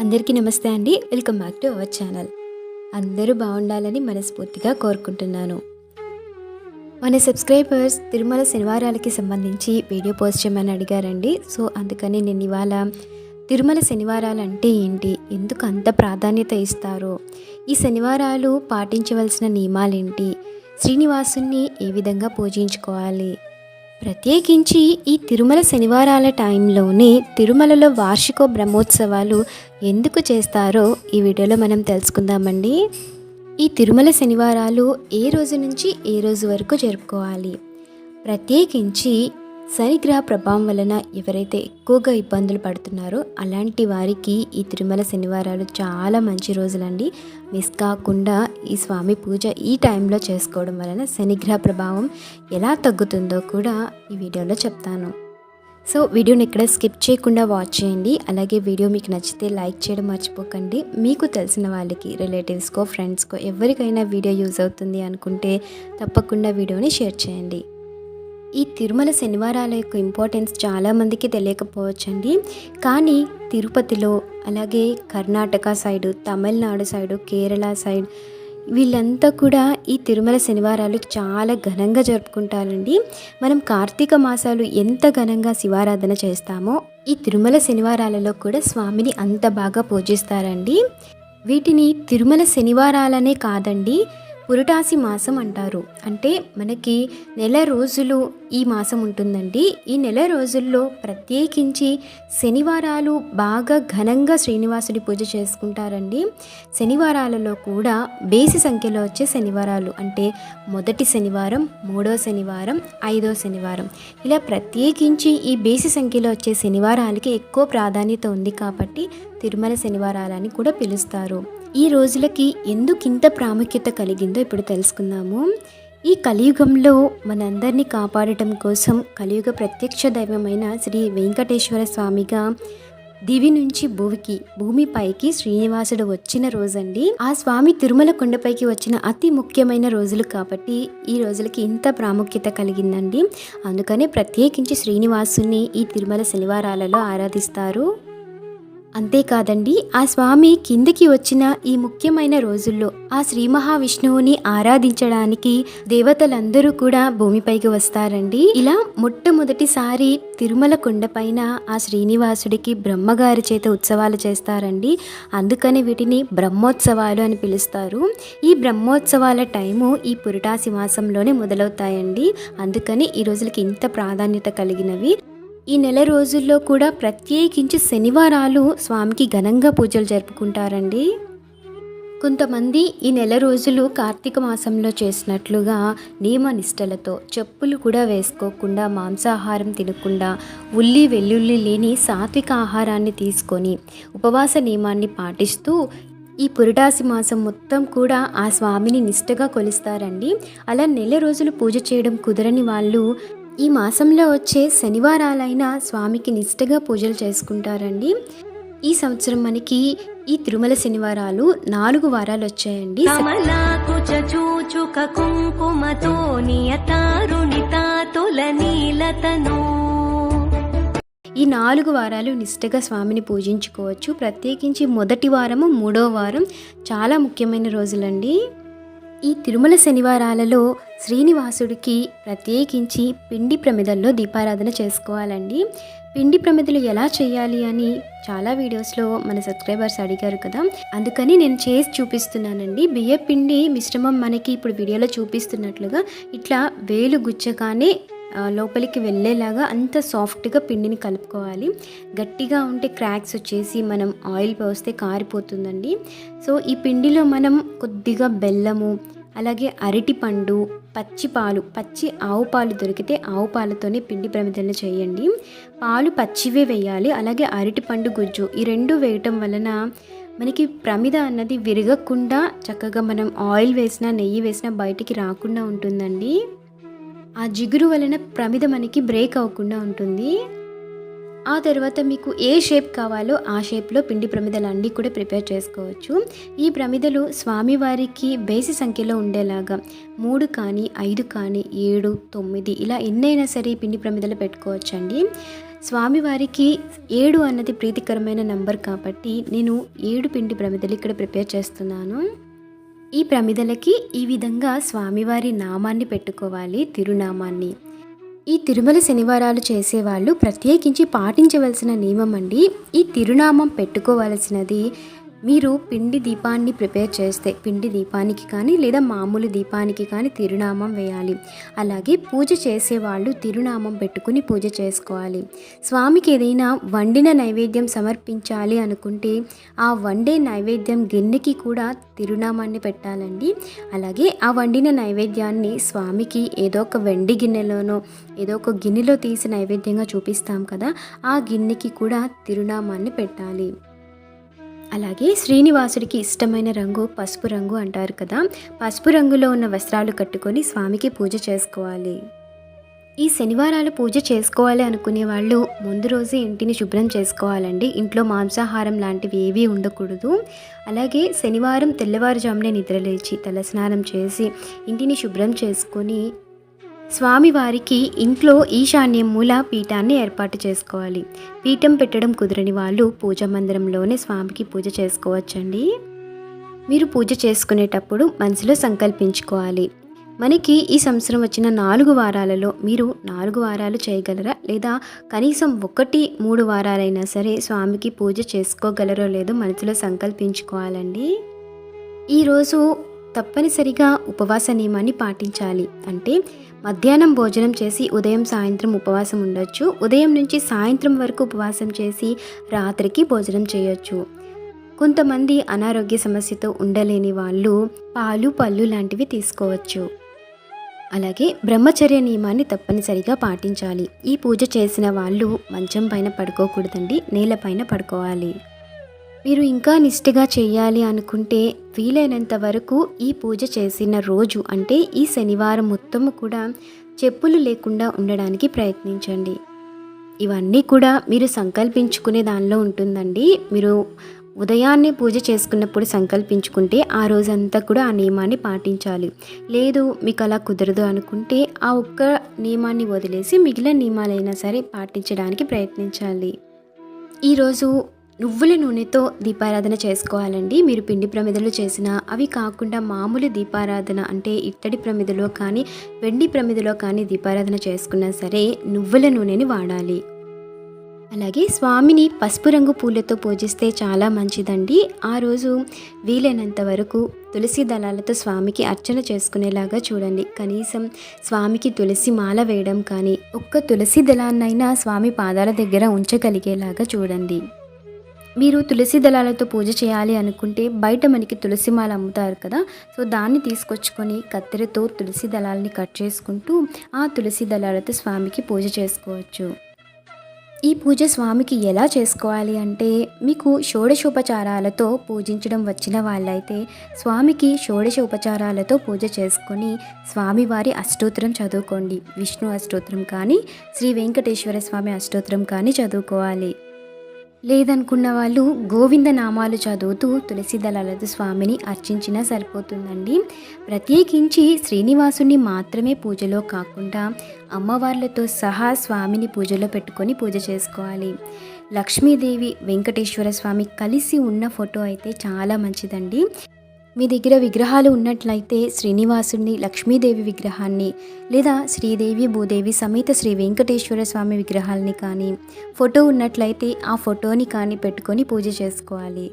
అందరికీ నమస్తే అండి. Welcome back to our channel. అందరూ బాగుండాలని మనస్ఫూర్తిగా కోరుకుంటున్నాను. మన సబ్స్క్రైబర్స్ తిరుమల శనివారాలకి సంబంధించి వీడియో పోస్ట్ చేయమని అడిగారండి. సో అందుకని నేను ఇవాళ తిరుమల శనివారాలు అంటే ఏంటి? ఎందుకు అంత ప్రాధాన్యత ఇస్తారో? ఈ శనివారాలు పాటించవలసిన నియమాలేంటి? శ్రీనివాసుని ఏ విధంగా పూజించుకోవాలి? ప్రత్యేకించి ఈ తిరుమల శనివారాల టైంలోనే తిరుమలలో వార్షిక బ్రహ్మోత్సవాలు ఎందుకు చేస్తారో ఈ వీడియోలో మనం తెలుసుకుందామండి. ఈ తిరుమల శనివారాలు ఏ రోజు నుంచి ఏ రోజు వరకు జరుపుకోవాలి? ప్రత్యేకించి శనిగ్రహ ప్రభావం వలన ఎవరైతే ఎక్కువగా ఇబ్బందులు పడుతున్నారో అలాంటి వారికి ఈ తిరుమల శనివారాలు చాలా మంచి రోజులండి. మిస్ కాకుండా ఈ స్వామి పూజ ఈ టైంలో చేసుకోవడం వలన శనిగ్రహ ప్రభావం ఎలా తగ్గుతుందో కూడా ఈ వీడియోలో చెప్తాను. సో వీడియోని ఇక్కడ స్కిప్ చేయకుండా వాచ్ చేయండి. అలాగే వీడియో మీకు నచ్చితే లైక్ చేయడం మర్చిపోకండి. మీకు తెలిసిన వాళ్ళకి రిలేటివ్స్కో ఫ్రెండ్స్కో ఎవరికైనా వీడియో యూజ్ అవుతుంది అనుకుంటే తప్పకుండా వీడియోని షేర్ చేయండి. ఈ తిరుమల శనివారాల యొక్క ఇంపార్టెన్స్ చాలామందికి తెలియకపోవచ్చండి. కానీ తిరుపతిలో అలాగే Karnataka side Tamil Nadu side Kerala side వీళ్ళంతా కూడా ఈ తిరుమల శనివారాలు చాలా ఘనంగా జరుపుకుంటారండి. మనం కార్తీక మాసాలు ఎంత ఘనంగా శివారాధన చేస్తామో ఈ తిరుమల శనివారాలలో కూడా స్వామిని అంత బాగా పూజిస్తారండి. వీటిని తిరుమల శనివారాలనే కాదండి పురుటాసి మాసం అంటారు. అంటే మనకి నెల రోజులు ఈ మాసం ఉంటుందండి. ఈ నెల రోజుల్లో ప్రత్యేకించి శనివారాలు బాగా ఘనంగా శ్రీనివాసుడి పూజ చేసుకుంటారండి. శనివారాలలో కూడా బేసి సంఖ్యలో వచ్చే శనివారాలు అంటే మొదటి శనివారం మూడో శనివారం ఐదో శనివారం. ఇలా ప్రత్యేకించి ఈ బేసి సంఖ్యలో వచ్చే శనివారాలకి ఎక్కువ ప్రాధాన్యత ఉంది కాబట్టి తిరుమల శనివారాలని కూడా పిలుస్తారు. ఈ రోజులకి ఎందుకు ఇంత ప్రాముఖ్యత కలిగిందో ఇప్పుడు తెలుసుకుందాము. ఈ కలియుగంలో మనందరినీ కాపాడటం కోసం కలియుగ ప్రత్యక్ష దైవమైన శ్రీ వెంకటేశ్వర స్వామిగా దివి నుంచి భూమికి భూమిపైకి శ్రీనివాసుడు వచ్చిన రోజండి. ఆ స్వామి తిరుమల కొండపైకి వచ్చిన అతి ముఖ్యమైన రోజులు కాబట్టి ఈ రోజులకి ఇంత ప్రాముఖ్యత కలిగిందండి. అందుకనే ప్రత్యేకించి శ్రీనివాసుని ఈ తిరుమల శనివారాలలో ఆరాధిస్తారు. అంతేకాదండి ఆ స్వామి కిందికి వచ్చిన ఈ ముఖ్యమైన రోజుల్లో ఆ శ్రీ మహావిష్ణువుని ఆరాధించడానికి దేవతలందరూ కూడా భూమిపైకి వస్తారండి. ఇలా మొట్టమొదటిసారి తిరుమల కొండపైన ఆ శ్రీనివాసుడికి బ్రహ్మగారి చేత ఉత్సవాలు చేస్తారండి. అందుకని వీటిని బ్రహ్మోత్సవాలు అని పిలుస్తారు. ఈ బ్రహ్మోత్సవాల టైము ఈ పురటాసి మాసంలోనే మొదలవుతాయండి. అందుకని ఈ రోజులకి ఇంత ప్రాధాన్యత కలిగినవి. ఈ నెల రోజుల్లో కూడా ప్రత్యేకించి శనివారాలు స్వామికి ఘనంగా పూజలు జరుపుకుంటారండి. కొంతమంది ఈ నెల రోజులు కార్తీక మాసంలో చేసినట్లుగా నియమనిష్టలతో చెప్పులు కూడా వేసుకోకుండా మాంసాహారం తినకుండా ఉల్లి వెల్లుల్లి లేని సాత్విక ఆహారాన్ని తీసుకొని ఉపవాస నియమాన్ని పాటిస్తూ ఈ పురటాసి మాసం మొత్తం కూడా ఆ స్వామిని నిష్టగా కొలుస్తారండి. అలా నెల రోజులు పూజ చేయడం కుదరని వాళ్ళు ఈ మాసంలో వచ్చే శనివారాలైన స్వామికి నిష్టగా పూజలు చేసుకుంటారండి. ఈ సంవత్సరం మనకి ఈ తిరుమల శనివారాలు నాలుగు వారాలు వచ్చాయండి. ఈ నాలుగు వారాలు నిష్టగా స్వామిని పూజించుకోవచ్చు. ప్రత్యేకించి మొదటి వారము మూడో వారం చాలా ముఖ్యమైన రోజులండి. ఈ తిరుమల శనివారాలలో శ్రీనివాసుడికి ప్రత్యేకించి పిండి ప్రమిదల్లో దీపారాధన చేసుకోవాలండి. పిండి ప్రమిదలు ఎలా చేయాలి అని చాలా వీడియోస్లో మన సబ్స్క్రైబర్స్ అడిగారు కదా. అందుకని నేను చేసి చూపిస్తున్నానండి. బియ్య పిండి మిశ్రమం మనకి ఇప్పుడు వీడియోలో చూపిస్తున్నట్లుగా ఇట్లా వేలు గుచ్చగానే లోపలికి వెళ్ళేలాగా అంత సాఫ్ట్గా పిండిని కలుపుకోవాలి. గట్టిగా ఉంటే క్రాక్స్ వచ్చేసి మనం ఆయిల్ పోస్తే కారిపోతుందండి. సో ఈ పిండిలో మనం కొద్దిగా బెల్లము అలాగే అరటిపండు పచ్చి పాలు పచ్చి ఆవు పాలు దొరికితే ఆవు పాలతోనే పిండి ప్రమిదలను చేయండి. పాలు పచ్చివే వేయాలి అలాగే అరటిపండు గుజ్జు ఈ రెండు వేయటం వలన మనకి ప్రమిద అన్నది విరగకుండా చక్కగా మనం ఆయిల్ వేసినా నెయ్యి వేసినా బయటికి రాకుండా ఉంటుందండి. ఆ జిగురు వలన ప్రమిద మనకి బ్రేక్ అవ్వకుండా ఉంటుంది. ఆ తర్వాత మీకు ఏ షేప్ కావాలో ఆ షేప్లో పిండి ప్రమిదలు అన్నీ కూడా ప్రిపేర్ చేసుకోవచ్చు. ఈ ప్రమిదలు స్వామివారికి బేసి సంఖ్యలో ఉండేలాగా మూడు కానీ ఐదు కానీ ఏడు తొమ్మిది ఇలా ఎన్నైనా సరే పిండి ప్రమిదలు పెట్టుకోవచ్చండి. స్వామివారికి ఏడు అన్నది ప్రీతికరమైన నంబర్ కాబట్టి నేను ఏడు పిండి ప్రమిదలు ఇక్కడ ప్రిపేర్ చేస్తున్నాను. ఈ ప్రమిదలకి ఈ విధంగా స్వామివారి నామాన్ని పెట్టుకోవాలి తిరునామాన్ని. ఈ తిరుమల శనివారాలు చేసేవాళ్ళు ప్రత్యేకించి పాటించవలసిన నియమం అండి ఈ తిరునామం పెట్టుకోవలసినది మీరు పిండి దీపాన్ని ప్రిపేర్ చేస్తే పిండి దీపానికి కానీ లేదా మామూలు దీపానికి కానీ తిరునామం వేయాలి. అలాగే పూజ చేసేవాళ్ళు తిరునామం పెట్టుకుని పూజ చేసుకోవాలి. స్వామికి ఏదైనా వండిన నైవేద్యం సమర్పించాలి అనుకుంటే ఆ వండే నైవేద్యం గిన్నెకి కూడా తిరునామాన్ని పెట్టాలండి. అలాగే ఆ వండిన నైవేద్యాన్ని స్వామికి ఏదో ఒక వెండి గిన్నెలోనో ఏదో ఒక గిన్నెలో తీసి నైవేద్యంగా చూపిస్తాం కదా ఆ గిన్నెకి కూడా తిరునామాన్ని పెట్టాలి. అలాగే శ్రీనివాసుడికి ఇష్టమైన రంగు పసుపు రంగు అంటారు కదా. పసుపు రంగులో ఉన్న వస్త్రాలు కట్టుకొని స్వామికి పూజ చేసుకోవాలి. ఈ శనివారాలు పూజ చేసుకోవాలి అనుకునే వాళ్ళు ముందు రోజు ఇంటిని శుభ్రం చేసుకోవాలండి. ఇంట్లో మాంసాహారం లాంటివి ఏవీ ఉండకూడదు. అలాగే శనివారం తెల్లవారుజామునే నిద్రలేచి తలస్నానం చేసి ఇంటిని శుభ్రం చేసుకొని స్వామివారికి ఇంట్లో ఈశాన్యం మూల పీఠాన్ని ఏర్పాటు చేసుకోవాలి. పీఠం పెట్టడం కుదరని వాళ్ళు పూజ మందిరంలోనే స్వామికి పూజ చేసుకోవచ్చండి. మీరు పూజ చేసుకునేటప్పుడు మనసులో సంకల్పించుకోవాలి. మనకి ఈ సంవత్సరం వచ్చిన నాలుగు వారాలలో మీరు నాలుగు వారాలు చేయగలరా? లేదా కనీసం ఒకటి మూడు వారాలైనా సరే స్వామికి పూజ చేసుకోగలరో లేదో మనసులో సంకల్పించుకోవాలండి. ఈరోజు తప్పనిసరిగా ఉపవాస నియమాన్ని పాటించాలి. అంటే మధ్యాహ్నం భోజనం చేసి ఉదయం సాయంత్రం ఉపవాసం ఉండొచ్చు. ఉదయం నుంచి సాయంత్రం వరకు ఉపవాసం చేసి రాత్రికి భోజనం చేయొచ్చు. కొంతమంది అనారోగ్య సమస్యతో ఉండలేని వాళ్ళు పాలు పళ్ళు లాంటివి తీసుకోవచ్చు. అలాగే బ్రహ్మచర్య నియమాన్ని తప్పనిసరిగా పాటించాలి. ఈ పూజ చేసిన వాళ్ళు మంచం పైన పడుకోకూడదండి నేలపైన పడుకోవాలి. మీరు ఇంకా నిష్ఠగా చేయాలి అనుకుంటే వీలైనంత వరకు ఈ పూజ చేసిన రోజు అంటే ఈ శనివారం మొత్తం కూడా చెప్పులు లేకుండా ఉండడానికి ప్రయత్నించండి. ఇవన్నీ కూడా మీరు సంకల్పించుకునే దానిలో ఉంటుందండి. మీరు ఉదయాన్నే పూజ చేసుకున్నప్పుడు సంకల్పించుకుంటే ఆ రోజంతా కూడా ఆ నియమాన్ని పాటించాలి. లేదు మీకు అలా కుదరదు అనుకుంటే ఆ ఒక్క నియమాన్ని వదిలేసి మిగిలిన నియమాలైనా సరే పాటించడానికి ప్రయత్నించాలి. ఈరోజు నువ్వుల నూనెతో దీపారాధన చేసుకోవాలండి. మీరు పిండి ప్రమిదలు చేసినా అవి కాకుండా మామూలు దీపారాధన అంటే ఇత్తడి ప్రమిదలో కానీ వెండి ప్రమిదలో కానీ దీపారాధన చేసుకున్నా సరే నువ్వుల నూనెని వాడాలి. అలాగే స్వామిని పసుపు రంగు పూలతో పూజిస్తే చాలా మంచిదండి. ఆ రోజు వీలైనంత వరకు తులసి దళాలతో స్వామికి అర్చన చేసుకునేలాగా చూడండి. కనీసం స్వామికి తులసి మాల వేయడం కానీ ఒక్క తులసి దళాన్నైనా స్వామి పాదాల దగ్గర ఉంచగలిగేలాగా చూడండి. మీరు తులసి దళాలతో పూజ చేయాలి అనుకుంటే బయట మనకి తులసి మాల అమ్ముతారు కదా. సో దాన్ని తీసుకొచ్చుకొని కత్తెరతో తులసి దళాలని కట్ చేసుకుంటూ ఆ తులసి దళాలతో స్వామికి పూజ చేసుకోవచ్చు. ఈ పూజ స్వామికి ఎలా చేసుకోవాలి అంటే మీకు షోడశోపచారాలతో పూజించడం వచ్చిన వాళ్ళైతే స్వామికి షోడశ ఉపచారాలతో పూజ చేసుకొని స్వామివారి అష్టోత్తరం చదువుకోండి. విష్ణు అష్టోత్తరం కానీ శ్రీ వెంకటేశ్వర స్వామి అష్టోత్తరం కానీ చదువుకోవాలి. లేదనుకున్న వాళ్ళు గోవింద నామాలు చదువుతూ తులసి దళాలతో స్వామిని అర్చించినా సరిపోతుందండి. ప్రత్యేకించి శ్రీనివాసుని మాత్రమే పూజలో కాకుండా అమ్మవార్లతో సహా స్వామిని పూజలో పెట్టుకొని పూజ చేసుకోవాలి. లక్ష్మీదేవి వెంకటేశ్వర స్వామి కలిసి ఉన్న ఫోటో అయితే చాలా మంచిదండి. మీ దగ్గర విగ్రహాలు ఉన్నట్లయితే శ్రీనివాసుని లక్ష్మీదేవి విగ్రహాన్ని లేదా శ్రీదేవి భూదేవి సమేత శ్రీ వెంకటేశ్వర స్వామి విగ్రహాలని కానీ ఫోటో ఉన్నట్లయితే ఆ ఫోటోని కానీ పెట్టుకొని పూజ చేసుకోవాలి.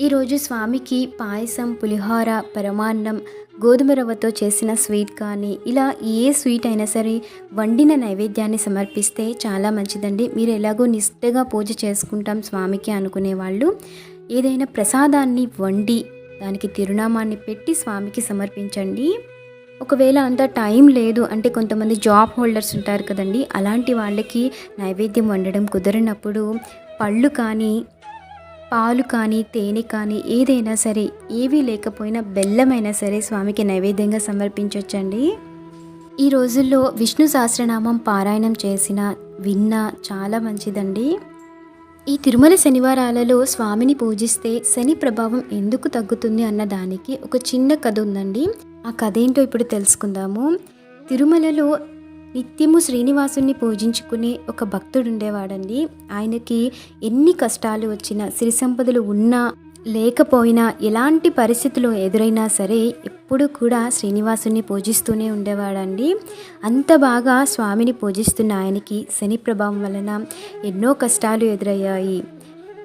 ఈరోజు స్వామికి పాయసం పులిహోర పరమాన్నం గోధుమ రవ్వతో చేసిన స్వీట్ కానీ ఇలా ఏ స్వీట్ అయినా సరే వండిన నైవేద్యాన్ని సమర్పిస్తే చాలా మంచిదండి. మీరు ఎలాగో నిష్ఠగా పూజ చేసుకుంటాం స్వామికి అనుకునే వాళ్ళు ఏదైనా ప్రసాదాన్ని వండి దానికి తిరునామాన్ని పెట్టి స్వామికి సమర్పించండి. ఒకవేళ అంత టైం లేదు అంటే కొంతమంది జాబ్ హోల్డర్స్ ఉంటారు కదండి అలాంటి వాళ్ళకి నైవేద్యం వండడం కుదరనప్పుడు పళ్ళు కానీ పాలు కానీ తేనె కానీ ఏదైనా సరే ఏవీ లేకపోయినా బెల్లమైనా సరే స్వామికి నైవేద్యంగా సమర్పించవచ్చండి ఈ రోజుల్లో విష్ణు సహస్రనామం పారాయణం చేసిన విన్నా చాలా మంచిదండి. ఈ తిరుమల శనివారాలలో స్వామిని పూజిస్తే శని ప్రభావం ఎందుకు తగ్గుతుంది అన్న దానికి ఒక చిన్న కథ ఉందండి. ఆ కథ ఏంటో ఇప్పుడు తెలుసుకుందాము. తిరుమలలో నిత్యము శ్రీనివాసుని పూజించుకునే ఒక భక్తుడు ఉండేవాడండి. ఆయనకి ఎన్ని కష్టాలు వచ్చినా సిరి సంపదలు ఉన్నా లేకపోయినా ఎలాంటి పరిస్థితులు ఎదురైనా సరే ఎప్పుడు కూడా శ్రీనివాసుని పూజిస్తూనే ఉండేవాడండి. అంత బాగా స్వామిని పూజిస్తున్న ఆయనకి శని ప్రభావం వలన ఎన్నో కష్టాలు ఎదురయ్యాయి.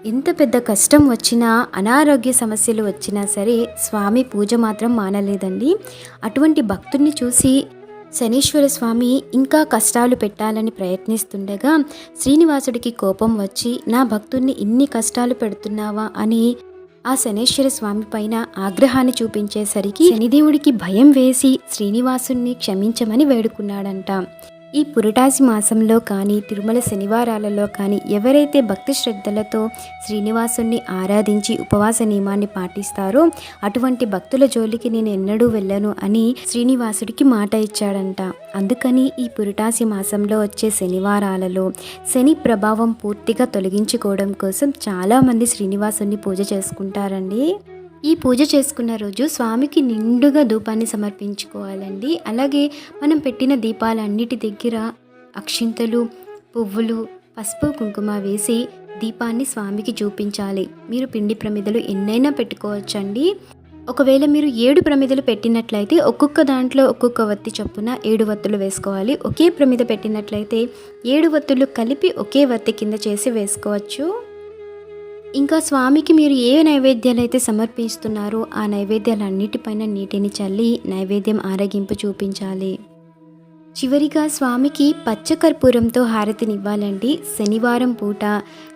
ఎంత పెద్ద కష్టం వచ్చినా అనారోగ్య సమస్యలు వచ్చినా సరే స్వామి పూజ మాత్రం మానలేదండి. అటువంటి భక్తుడిని చూసి శనీశ్వర స్వామి ఇంకా కష్టాలు పెట్టాలని ప్రయత్నిస్తుండగా శ్రీనివాసుడికి కోపం వచ్చి నా భక్తుడిని ఇన్ని కష్టాలు పెడుతున్నావా? అని ఆ శనేశ్వర స్వామి పైన ఆగ్రహాన్ని చూపించేసరికి శనిదేవుడికి భయం వేసి శ్రీనివాసుణ్ణి క్షమించమని వేడుకున్నాడంట. ఈ పురటాసి మాసంలో కానీ తిరుమల శనివారాలలో కానీ ఎవరైతే భక్తి శ్రద్ధలతో శ్రీనివాసుణ్ణి ఆరాధించి ఉపవాస నియమాన్ని పాటిస్తారో అటువంటి భక్తుల జోలికి నేను ఎన్నడూ వెళ్ళను అని శ్రీనివాసుడికి మాట ఇచ్చాడంట. అందుకని ఈ పురటాసి మాసంలో వచ్చే శనివారాలలో శని ప్రభావం పూర్తిగా తొలగించుకోవడం కోసం చాలామంది శ్రీనివాసుని పూజ చేసుకుంటారండి. ఈ పూజ చేసుకున్న రోజు స్వామికి నిండుగా ధూపాన్ని సమర్పించుకోవాలండి. అలాగే మనం పెట్టిన దీపాలన్నిటి దగ్గర అక్షింతలు పువ్వులు పసుపు కుంకుమ వేసి దీపాన్ని స్వామికి చూపించాలి. మీరు పిండి ప్రమిదలు ఎన్నైనా పెట్టుకోవచ్చండి. ఒకవేళ మీరు ఏడు ప్రమిదలు పెట్టినట్లయితే ఒక్కొక్క దాంట్లో ఒక్కొక్క వత్తి చొప్పున ఏడు వత్తులు వేసుకోవాలి. ఒకే ప్రమిద పెట్టినట్లయితే ఏడు వత్తులు కలిపి ఒకే వత్తి కింద చేసి వేసుకోవచ్చు. ఇంకా స్వామికి మీరు ఏ నైవేద్యాలు అయితే సమర్పిస్తున్నారో ఆ నైవేద్యాలన్నిటిపైన నీటిని చల్లి నైవేద్యం ఆరగింపు చూపించాలి. చివరిగా స్వామికి పచ్చకర్పూరంతో హారతినివ్వాలండి. శనివారం పూట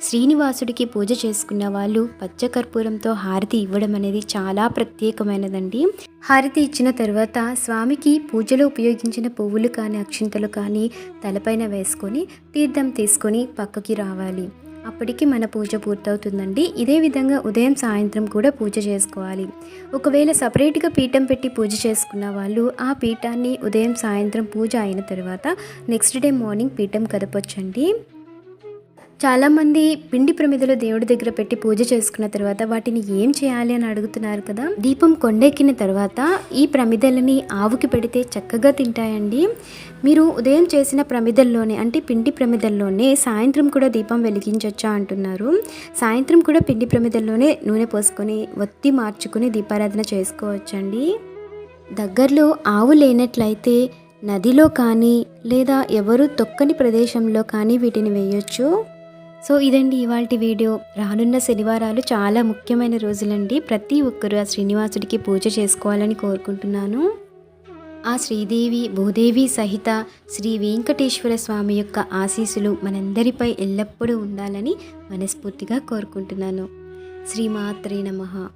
శ్రీనివాసుడికి పూజ చేసుకున్న వాళ్ళు పచ్చకర్పూరంతో హారతి ఇవ్వడం అనేది చాలా ప్రత్యేకమైనదండి. హారతి ఇచ్చిన తర్వాత స్వామికి పూజలో ఉపయోగించిన పువ్వులు కానీ అక్షింతలు కానీ తలపైన వేసుకొని తీర్థం తీసుకొని పక్కకి రావాలి. అప్పటికి మన పూజ పూర్తవుతుందండి. ఇదే విధంగా ఉదయం సాయంత్రం కూడా పూజ చేసుకోవాలి. ఒకవేళ సపరేట్గా పీఠం పెట్టి పూజ చేసుకున్న వాళ్ళు ఆ పీఠాన్ని ఉదయం సాయంత్రం పూజ అయిన తర్వాత నెక్స్ట్ డే మార్నింగ్ పీఠం కదపొచ్చండి. చాలామంది పిండి ప్రమిదలు దేవుడి దగ్గర పెట్టి పూజ చేసుకున్న తర్వాత వాటిని ఏం చేయాలి అని అడుగుతున్నారు కదా? దీపం కొండెక్కిన తర్వాత ఈ ప్రమిదలని ఆవుకి పెడితే చక్కగా తింటాయండి. మీరు ఉదయం చేసిన ప్రమిదల్లోనే అంటే పిండి ప్రమిదల్లోనే సాయంత్రం కూడా దీపం వెలిగించవచ్చా అంటున్నారు. సాయంత్రం కూడా పిండి ప్రమిదల్లోనే నూనె పోసుకొని ఒత్తి మార్చుకొని దీపారాధన చేసుకోవచ్చండి. దగ్గరలో ఆవు లేనట్లయితే నదిలో కానీ లేదా ఎవరు తొక్కని ప్రదేశంలో కానీ వీటిని వేయొచ్చు. సో ఇదండి ఇవాళ వీడియో. రానున్న శనివారాలు చాలా ముఖ్యమైన రోజులండి. ప్రతి ఒక్కరూ ఆ శ్రీనివాసుడికి పూజ చేసుకోవాలని కోరుకుంటున్నాను. ఆ శ్రీదేవి భూదేవి సహిత శ్రీ వెంకటేశ్వర స్వామి యొక్క ఆశీస్సులు మనందరిపై ఎల్లప్పుడూ ఉండాలని మనస్ఫూర్తిగా కోరుకుంటున్నాను. శ్రీమాత్రే నమ.